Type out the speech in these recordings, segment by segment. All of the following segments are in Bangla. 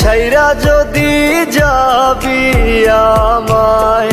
ছাইরা যদি যাবি আমায়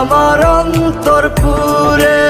আমার অন্তর পুরে।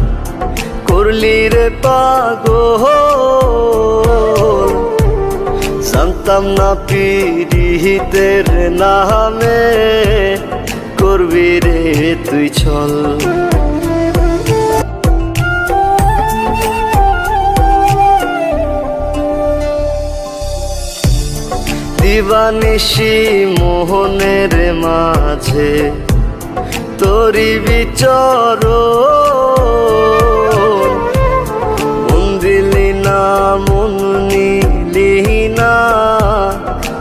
করলি রে পাগো জানতাম না পিড়িতের নামে করবি রে তুই ছল দিবানিশি মোহনের মাঝে তোরি বিচর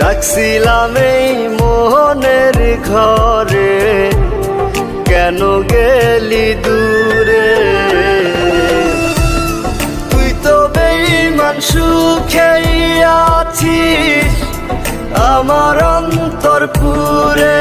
রাখছিলাম এই মোহনের ঘরে। কেন গেলি দূরে? তুই তো বেইমান সুখেই আছিস, আমার অন্তর পুরে।